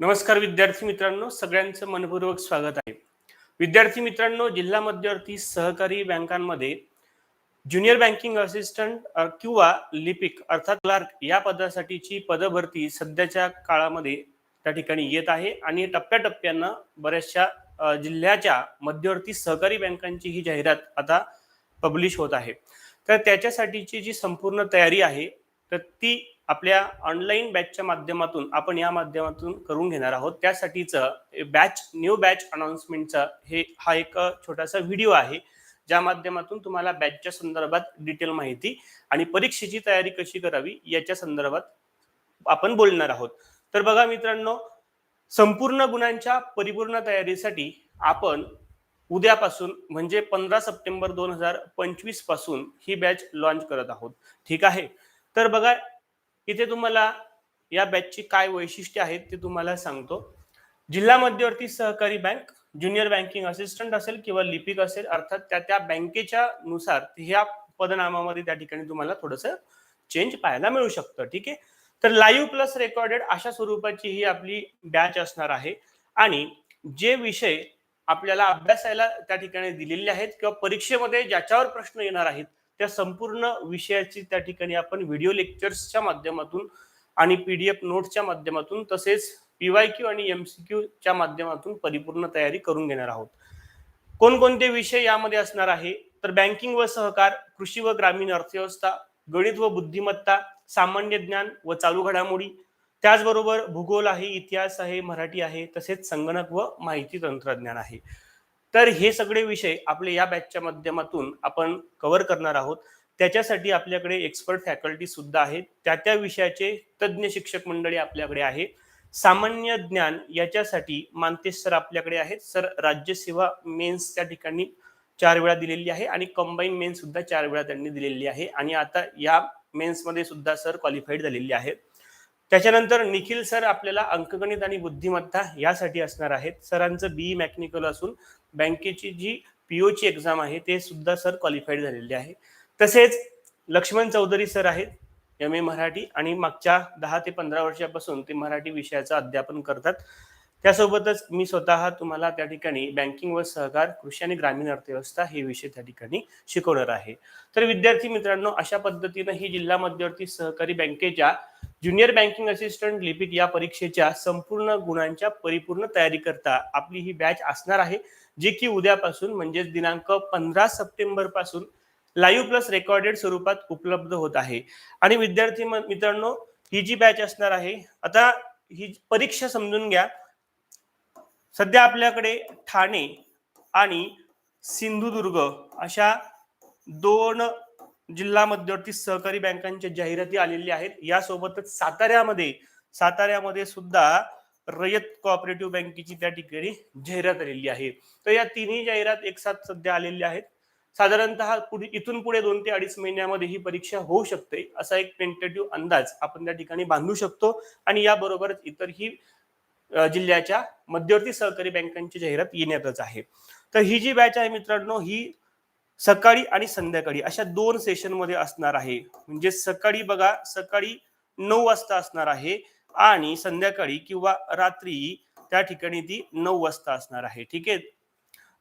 नमस्कार विद्यार्थी मित्रांनो सगळ्यांचं मनपूर्वक स्वागत आहे. विद्यार्थी मित्रांनो जिल्हा मध्यवर्ती सहकारी बँकांमध्ये ज्युनियर बँकिंग असिस्टंट किंवा लिपिक अर्थात क्लार्क या पदासाठीची पदभरती सध्याच्या काळामध्ये त्या ठिकाणी येत आहे आणि टप्प्याटप्प्यानं बऱ्याचशा जिल्ह्याच्या मध्यवर्ती सहकारी बँकांची ही जाहिरात आता पब्लिश होत आहे. तर त्याच्यासाठीची जी संपूर्ण तयारी आहे तर ती आपल्या ऑनलाईन बॅचच्या माध्यमातून आपण या माध्यमातून करून घेणार आहोत. त्यासाठीचं बॅच न्यू बॅच अनाउन्समेंटचा हे हा एक छोटासा व्हिडिओ आहे ज्या माध्यमातून तुम्हाला बॅचच्या संदर्भात डिटेल माहिती आणि परीक्षेची तयारी कशी करावी याच्या संदर्भात आपण बोलणार आहोत. तर बघा मित्रांनो संपूर्ण गुणांच्या परिपूर्ण तयारीसाठी आपण उद्यापासून म्हणजे पंधरा सप्टेंबर दोन हजार पंचवीसपासून ही बॅच लॉन्च करत आहोत. ठीक आहे? तर बघा इथे तुम्हाला या बॅचची काय वैशिष्ट्ये आहेत ते तुम्हाला सांगतो. जिल्हा मध्यवर्ती सहकारी बँक ज्युनियर बँकिंग असिस्टंट असेल किंवा लिपिक असेल अर्थात त्या त्या बँकेच्या नुसार ह्या पदनामामध्ये त्या ठिकाणी तुम्हाला थोडंसं चेंज पाहायला मिळू शकतं ठीक आहे? तर लाईव्ह प्लस रेकॉर्डेड अशा स्वरूपाची ही आपली बॅच असणार आहे. आणि जे विषय आपल्याला अभ्यासायला त्या ठिकाणी दिलेले आहेत किंवा परीक्षेमध्ये ज्याच्यावर प्रश्न येणार आहेत त्या संपूर्ण विषयाची त्या ठिकाणी आपण व्हिडिओ लेक्चर्सच्या माध्यमातून आणि पीडीएफ नोट्सच्या माध्यमातून तसेच पीवाय क्यू आणि एमसीक्यू च्या माध्यमातून परिपूर्ण तयारी करून घेणार आहोत. कोणकोणते विषय यामध्ये असणार आहे? तर बँकिंग व सहकार कृषी व ग्रामीण अर्थव्यवस्था गणित व बुद्धिमत्ता सामान्य ज्ञान व चालू घडामोडी. त्याचबरोबर भूगोल आहे इतिहास आहे मराठी आहे तसेच संगणक व माहिती तंत्रज्ञान आहे. तर हे सगळे विषय आपले या बॅचच्या माध्यमातून आपण कव्हर करणार आहोत. त्याच्यासाठी आपल्याकडे एक्सपर्ट फॅकल्टी सुद्धा आहेत. त्या त्या विषयाचे तज्ज्ञ शिक्षक मंडळी आपल्याकडे आहे सामान्य ज्ञान याच्यासाठी मानतेश सर आपल्याकडे आहेत. सर राज्यसेवा मेन्स त्या ठिकाणी चार वेळा दिलेली आहे आणि कंबाईन मेन्स सुद्धा चार वेळा त्यांनी दिलेली आहे. आणि आता या मेन्समध्ये सुद्धा सर क्वालिफाईड झालेले आहेत त्याच्यानंतर निखिल सर आपल्याला अंकगणित आणि बुद्धिमत्ता यासाठी असणार आहेत. सरांचं बीई मॅकॅनिकल असून बँकेची जी पीओची एक्झाम आहे ते सुद्धा सर क्वालिफाईड झालेले आहे. तसेच लक्ष्मण चौधरी सर आहेत एम ए मराठी आणि मागच्या दहा ते पंधरा वर्षापासून ते मराठी विषयाचं अध्यापन करतात. त्यासोबतच मी स्वतः तुम्हाला त्या ठिकाणी बँकिंग व सहकार कृषी आणि ग्रामीण अर्थव्यवस्था हे विषय त्या ठिकाणी शिकवणार आहे. तर विद्यार्थी मित्रांनो अशा पद्धतीनं ही जिल्हा मध्यवर्ती सहकारी बँकेच्या ज्युनियर बँकिंग असिस्टंट लिपिक या परीक्षेच्या संपूर्ण गुणांच्या परिपूर्ण तयारी करता आपली ही बॅच असणार आहे जी की उद्यापासून म्हणजेच दिनांक पंधरा सप्टेंबरपासून लाईव्ह प्लस रेकॉर्डेड स्वरूपात उपलब्ध होत आहे. आणि विद्यार्थी म- मित्रांनो ही जी बॅच असणार आहे आता ही परीक्षा समजून घ्या. सध्या आपल्याकडे ठाणे आणि सिंधुदुर्ग अशा दोन जिल्हा मध्यवर्ती सहकारी बँकांच्या जाहिराती आलेल्या आहेत. यासोबतच साताऱ्यामध्ये साताऱ्यामध्ये सुद्धा रयत कोऑपरेटिव्ह बँकेची त्या ठिकाणी जाहिरात आलेली आहे. तर या तिन्ही जाहिरात एक साथ सध्या आलेल्या आहेत. साधारणतः पुढे इथून पुढे दोन ते अडीच महिन्यामध्ये ही परीक्षा होऊ शकते असा एक टेंटेटिव्ह अंदाज आपण त्या ठिकाणी बांधू शकतो. आणि याबरोबरच इतरही जिल्ह्याच्या मध्यवर्ती सहकारी बँकांची जाहिरात येण्यातच आहे. तर ही जी बॅच आहे मित्रांनो ही सकाळी आणि संध्याकाळी अशा दोन सेशनमध्ये असणार आहे. म्हणजे सकाळी बघा सकाळी नऊ वाजता असणार आहे आणि संध्याकाळी किंवा रात्री त्या ठिकाणी ती नऊ वाजता असणार आहे. ठीक आहे?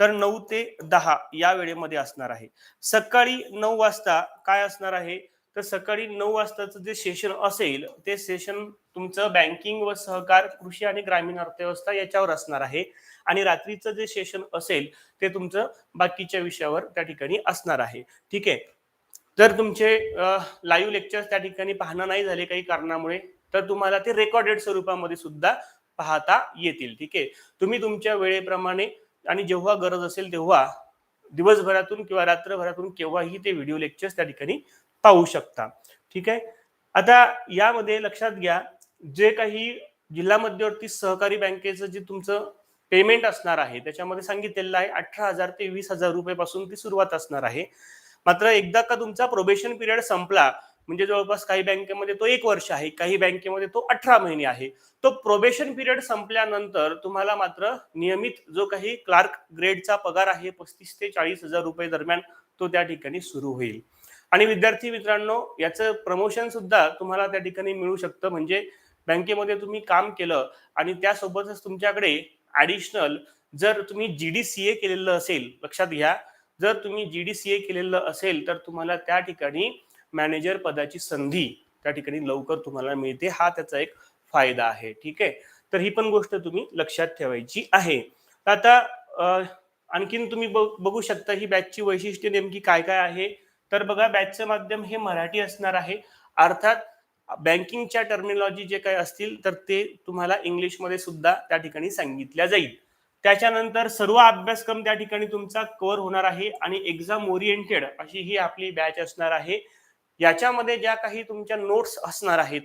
तर नऊ ते दहा या वेळेमध्ये असणार आहे. सकाळी नऊ वाजता काय असणार आहे? तर सकाळी नऊ वाजताचं जे सेशन असेल ते सेशन तुमचं बँकिंग व सहकार कृषी आणि ग्रामीण अर्थव्यवस्था याच्यावर असणार आहे. आणि रात्रीचं जे सेशन असेल ते तुमचं बाकीच्या विषयावर त्या ठिकाणी असणार आहे. ठीक आहे? जर तुमचे लाईव्ह लेक्चर्स त्या ठिकाणी पाहणं नाही झाले काही कारणामुळे तर तुम्हाला ते रेकॉर्डेड स्वरूपामध्ये सुद्धा पाहता येतील. ठीक आहे? तुम्ही तुमच्या वेळेप्रमाणे आणि जेव्हा गरज असेल तेव्हा दिवसभरातून किंवा रात्रभरातून केव्हाही ते व्हिडिओ लेक्चर्स त्या ठिकाणी पाहू शकता. ठीक आहे? आता यामध्ये लक्षात घ्या जे काही जिल्हा मध्यवर्ती सहकारी बँकेचं जे तुमचं पेमेंट असणार आहे त्याच्यामध्ये सांगितलेलं आहे अठरा हजार ते वीस हजार रुपये पासून ती सुरुवात असणार आहे. मात्र एकदा का तुमचा प्रोबेशन पिरियड संपला म्हणजे जवळपास काही बँकेमध्ये तो एक वर्ष आहे काही बँकेमध्ये तो अठरा महिने आहे तो प्रोबेशन पिरियड संपल्यानंतर तुम्हाला मात्र नियमित जो काही क्लार्क ग्रेडचा पगार आहे पस्तीस ते चाळीस हजार रुपये दरम्यान तो त्या ठिकाणी सुरू होईल. आणि विद्यार्थी मित्रांनो याचं प्रमोशन सुद्धा तुम्हाला त्या ठिकाणी मिळू शकतं. म्हणजे बँकेमध्ये तुम्ही काम केलं आणि त्यासोबतच तुमच्याकडे ऍडिशनल जर तुम्ही जी डी सी ए केलेलं असेल लक्षात घ्या. जर तुम्ही जी डी सी ए केलेलं असेल तर तुम्हाला त्या ठिकाणी मॅनेजर पदाची संधी त्या ठिकाणी लवकर तुम्हाला मिळते. हा त्याचा एक फायदा आहे. ठीक आहे? तर ही पण गोष्ट तुम्ही लक्षात ठेवायची आहे. आता आणखीन तुम्ही बघू शकता ही बॅचची वैशिष्ट्ये नेमकी काय काय आहे? तर बघा बॅचचं माध्यम हे मराठी असणार आहे. अर्थात बँकिंगच्या टर्मिनॉलॉजी जे काही असतील तर ते तुम्हाला इंग्लिशमध्ये सुद्धा त्या ठिकाणी सांगितल्या जाईल. त्याच्यानंतर सर्व अभ्यासक्रम त्या ठिकाणी तुमचा कव्हर होणार आहे आणि एक्झाम ओरिएंटेड अशी ही आपली बॅच असणार आहे. याच्यामध्ये ज्या काही तुमच्या नोट्स असणार आहेत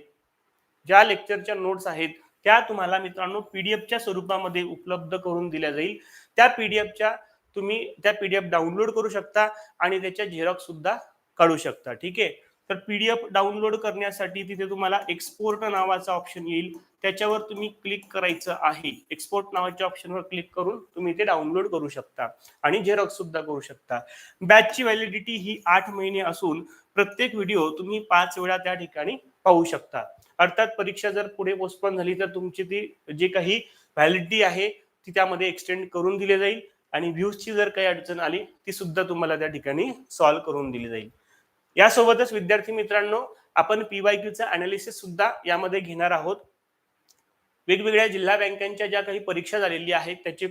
ज्या लेक्चरच्या नोट्स आहेत त्या तुम्हाला मित्रांनो पीडीएफच्या स्वरूपामध्ये उपलब्ध करून दिल्या जाईल. त्या पीडीएफच्या तुम्ही त्या पीडीएफ डाउनलोड करू शकता आणि त्याच्या झेरॉक्स सुद्धा काढू शकता. ठीक आहे? तर पीडीएफ डाउनलोड करण्यासाठी तिथे तुम्हाला एक्सपोर्ट नावाचा ऑप्शन येईल. त्याच्यावर तुम्ही क्लिक करायचं आहे. एक्सपोर्ट नावाच्या ऑप्शनवर क्लिक करून तुम्ही ते डाउनलोड करू शकता आणि झेरॉक्स सुद्धा करू शकता. बॅचची व्हॅलिडिटी ही आठ महिने असून प्रत्येक व्हिडिओ तुम्ही पाच वेळा त्या ठिकाणी पाहू शकता. अर्थात परीक्षा जर पुढे पोस्टपोन झाली तर तुमची ती जी काही व्हॅलिडिटी आहे ती त्यामध्ये एक्सटेंड करून दिली जाईल आणि व्ह्यूजची जर काही अडचण आली ती सुद्धा तुम्हाला त्या ठिकाणी सॉल्व्ह करून दिली जाईल. यासोबतच विद्यार्थी मित्रांनो आपण पीवायक्यूचा अनालिसिस सुद्धा यामध्ये घेणार आहोत. वेगवेगळ्या जिल्हा बँकांच्या ज्या काही परीक्षा झालेल्या आहेत त्याचे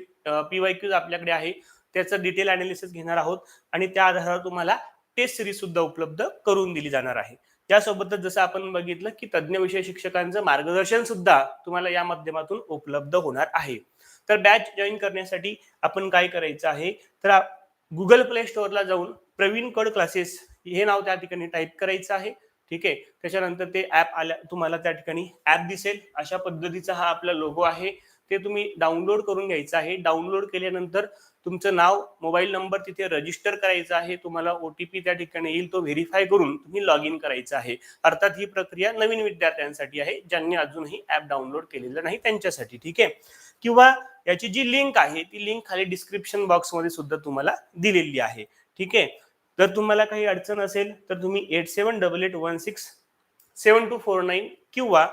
पीवायक्यूज आपल्याकडे आहे त्याचं डिटेल अनालिसिस घेणार आहोत आणि त्या आधारावर तुम्हाला टेस्ट सिरीज सुद्धा उपलब्ध करून दिली जाणार आहे. त्यासोबतच जसं आपण बघितलं की तज्ज्ञ विषय शिक्षकांचं मार्गदर्शन सुद्धा तुम्हाला या माध्यमातून उपलब्ध होणार आहे. तर बॅच जॉईन करण्यासाठी आपण काय करायचं आहे? तर गुगल प्ले स्टोअरला जाऊन प्रवीण कड क्लासेस हे नाव त्या ठिकाणी टाईप करायचं आहे. ठीक आहे? त्याच्यानंतर ते ऍप आल्या तुम्हाला त्या ठिकाणी ऍप दिसेल. अशा पद्धतीचा हा आपला लोगो आहे. ते तुम्ही डाउनलोड करून घ्यायचं आहे. डाउनलोड केल्यानंतर तुमचं नाव मोबाईल नंबर तिथे रजिस्टर करायचा आहे. तुम्हाला ओटीपी त्या ठिकाणी येईल. तो व्हेरीफाय करून तुम्ही लॉग इन करायचं आहे. अर्थात ही प्रक्रिया नवीन विद्यार्थ्यांसाठी आहे ज्यांनी अजूनही ऍप डाउनलोड केलेलं नाही त्यांच्यासाठी. ठीक आहे? किंवा याची जी लिंक आहे ती लिंक खाली डिस्क्रिप्शन बॉक्समध्ये सुद्धा तुम्हाला दिलेली आहे. ठीक आहे? जर तुम्हाला काही अडचण असेल तर तुम्ही eight seven double eight one six seven two four nine किंवा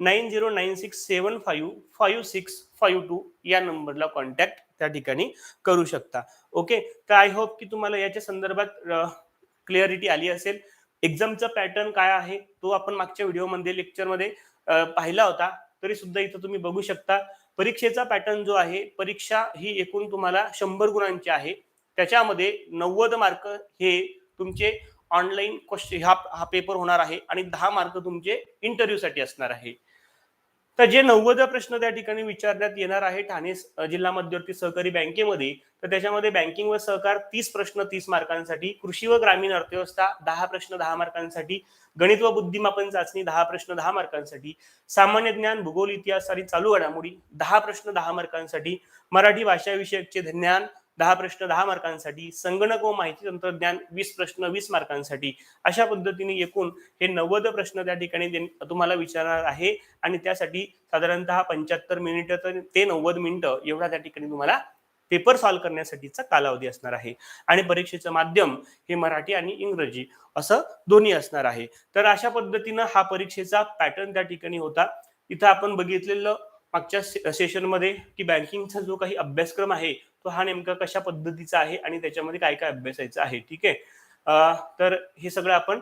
nine zero nine six seven five five six five two या नंबरला कॉन्टॅक्ट त्या ठिकाणी करू शकता. ओके तर आय होप की तुम्हाला याच्या संदर्भात क्लिअरिटी आली असेल. एक्झामचा पॅटर्न काय आहे तो आपण मागच्या व्हिडिओमध्ये लेक्चरमध्ये पाहिला होता. तरी सुद्धा इथं तुम्ही बघू शकता. परीक्षेचा पॅटर्न जो आहे परीक्षा ही एकूण तुम्हाला शंभर गुणांची आहे. त्याच्यामध्ये नव्वद मार्क हे तुमचे ऑनलाईन क्वेश्चन हा हा पेपर होणार आहे आणि दहा मार्क तुमचे इंटरव्ह्यूसाठी असणार आहे. तर जे नव्वद प्रश्न त्या ठिकाणी विचारण्यात येणार आहे ठाणे जिल्हा मध्यवर्ती सहकारी बँकेमध्ये तर त्याच्यामध्ये बँकिंग व सहकार तीस प्रश्न तीस मार्कांसाठी कृषी व ग्रामीण अर्थव्यवस्था दहा प्रश्न दहा मार्कांसाठी गणित व बुद्धिमापन चाचणी दहा प्रश्न दहा मार्कांसाठी सामान्य ज्ञान भूगोल इतिहास आणि चालू घडामोडी दहा प्रश्न दहा मार्कांसाठी मराठी भाषाविषयकचे ज्ञान दहा प्रश्न दहा मार्कांसाठी संगणक व माहिती तंत्रज्ञान वीस प्रश्न वीस मार्कांसाठी. अशा पद्धतीने एकूण हे नव्वद प्रश्न त्या ठिकाणी तुम्हाला विचारणार आहे. आणि त्यासाठी साधारणतः पंच्याहत्तर मिनिटं ते नव्वद मिनिटं एवढा त्या ठिकाणी तुम्हाला पेपर सॉल्व्ह करण्यासाठीचा कालावधी असणार आहे. आणि परीक्षेचं माध्यम हे मराठी आणि इंग्रजी असं दोन्ही असणार आहे. तर अशा पद्धतीनं हा परीक्षेचा पॅटर्न त्या ठिकाणी होता. इथं आपण बघितलेलं मागच्या से- सेशनमध्ये की बँकिंगचा जो काही अभ्यासक्रम आहे तो हा नेमका कशा पद्धतीचा आहे आणि त्याच्यामध्ये काय काय अभ्यासायचं आहे ठीक आहे? तर हे सगळं आपण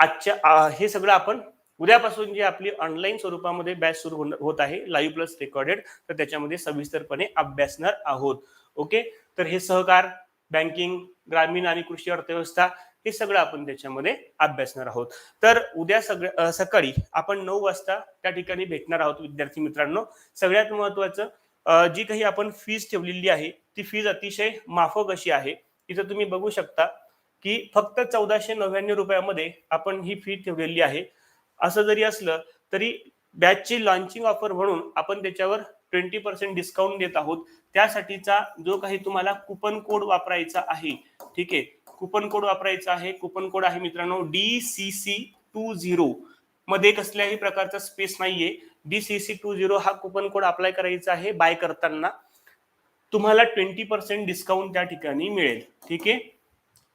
आजच्या हे सगळं आपण उद्यापासून जी आपली ऑनलाईन स्वरूपामध्ये बॅच सुरू होत आहे लाईव्ह प्लस रेकॉर्डेड तर त्याच्यामध्ये सविस्तरपणे अभ्यासणार आहोत ओके तर हे सहकार बँकिंग ग्रामीण आणि कृषी अर्थव्यवस्था हे सगळं आपण त्याच्यामध्ये अभ्यासणार आहोत. तर उद्या सगळ्या सकाळी आपण नऊ वाजता त्या ठिकाणी भेटणार आहोत विद्यार्थी मित्रांनो. सगळ्यात महत्वाचं जी काही आपण फीज ठेवलेली आहे ती फीज अतिशय माफक अशी आहे. इथं तुम्ही बघू शकता की फक्त चौदाशे नव्याण्णव रुपयामध्ये आपण ही फी ठेवलेली आहे. असं जरी असलं तरी बॅचची लॉन्चिंग ऑफर म्हणून आपण त्याच्यावर ट्वेंटी पर्सेंट डिस्काउंट देत आहोत. त्यासाठीचा जो काही तुम्हाला कुपन कोड वापरायचा आहे ठीक आहे? कुपन कोड वापरायचा आहे. कुपन कोड आहे मित्रांनो D C C two zero मध्ये कसल्याही प्रकारचा स्पेस नाहीये. D C C two zero हा कुपन कोड अप्लाय करायचा आहे बाय करताना. तुम्हाला ट्वेंटी पर्सेंट डिस्काउंट त्या ठिकाणी मिळेल. ठीक आहे?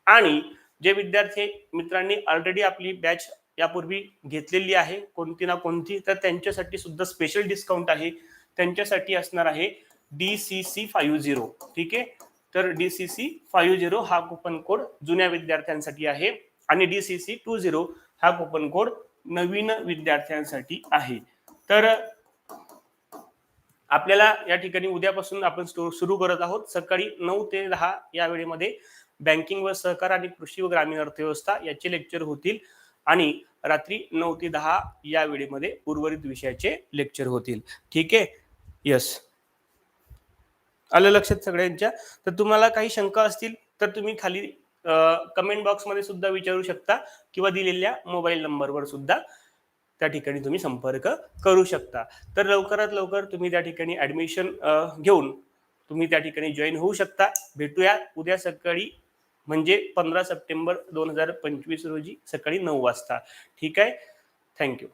आणि जे विद्यार्थी मित्रांनी ऑलरेडी आपली बॅच यापूर्वी घेतलेली आहे कोणती ना कोणती तर त्यांच्यासाठी सुद्धा स्पेशल डिस्काउंट आहे. त्यांच्यासाठी असणार आहे D C C five zero ठीक आहे? तर D C C five zero हा कुपन कोड जुन्या विद्यार्थ्यांसाठी आहे आणि D C C two zero हा कुपन कोड नवीन विद्यार्थ्यांसाठी आहे. तर आपल्याला या ठिकाणी उद्यापासून आपण सुरू करत आहोत. सकाळी नऊ ते दहा या वेळेमध्ये बँकिंग व सहकार आणि कृषी व ग्रामीण अर्थव्यवस्था याचे लेक्चर होतील आणि रात्री नऊ ते दहा या वेळेमध्ये उर्वरित विषयाचे लेक्चर होतील. ठीक आहे? यस आलं लक्षात सगळ्यांच्या? तर तुम्हाला काही शंका असतील तर तुम्ही खाली कमेंट बॉक्समध्ये सुद्धा विचारू शकता किंवा दिलेल्या मोबाईल नंबरवर सुद्धा. त्या ठिकाणी तुम्ही संपर्क करू शकता. तर लवकरात लवकर तुम्ही त्या ठिकाणी ॲडमिशन घेऊन तुम्ही त्या ठिकाणी जॉईन होऊ शकता. भेटूया उद्या सकाळी म्हणजे पंधरा सप्टेंबर दोन हजार पंचवीस रोजी सकाळी नऊ वाजता. ठीक आहे? थँक्यू